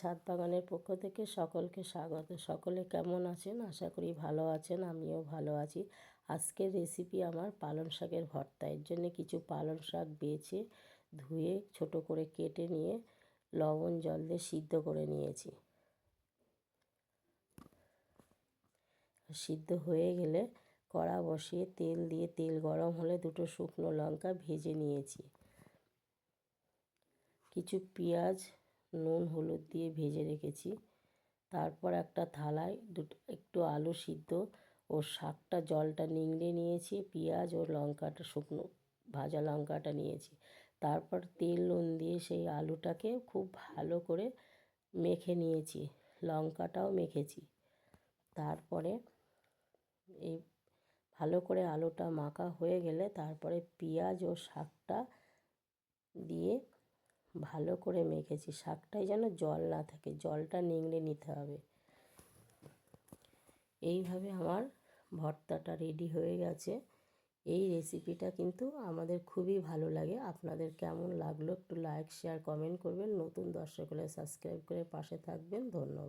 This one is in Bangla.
ছাদ বাগানের পক্ষ থেকে সকলকে স্বাগত। সকলে কেমন আছেন? আশা করি ভালো আছেন, আমিও ভালো আছি। আজকের রেসিপি আমার পালং শাকের ভর্তা। এর জন্য কিছু পালং শাক বেছে, ধুয়ে, ছোট করে কেটে নিয়ে লবণ, জল দিয়ে সিদ্ধ করে নিয়েছি। সিদ্ধ হয়ে গেলে কড়া বসিয়ে তেল দিয়ে, তেল গরম হলে দুটো শুকনো লঙ্কা ভেজে নিয়েছি। কিছু পেঁয়াজ নুন, হলুদ দিয়ে ভেজে রেখেছি। তারপর একটা থালায় দুটো, একটু আলু সিদ্ধ ও শাকটা, জলটা নিংড়ে নিয়েছি, পেঁয়াজ ও লঙ্কাটা, শুকনো ভাজা লঙ্কাটা নিয়েছি। তারপর তেল, নুন দিয়ে সেই আলুটাকে খুব ভালো করে মেখে নিয়েছি, লঙ্কাটাও মেখেছি। তারপরে এই ভালো করে আলুটা মাখা হয়ে গেলে তারপরে পেঁয়াজ ও শাকটা দিয়ে ভালো করে মেখেছি শাকটায় যেন জল না থাকে, জলটা নিংড়ে নিতে হবে। এইভাবে আমার ভর্তাটা রেডি হয়ে গেছে। এই রেসিপিটা কিন্তু আমাদের খুবই ভালো লাগে। আপনাদের কেমন লাগল একটু লাইক শেয়ার কমেন্ট করবেন। নতুন দর্শক হলে সাবস্ক্রাইব করে পাশে থাকবেন। ধন্যবাদ।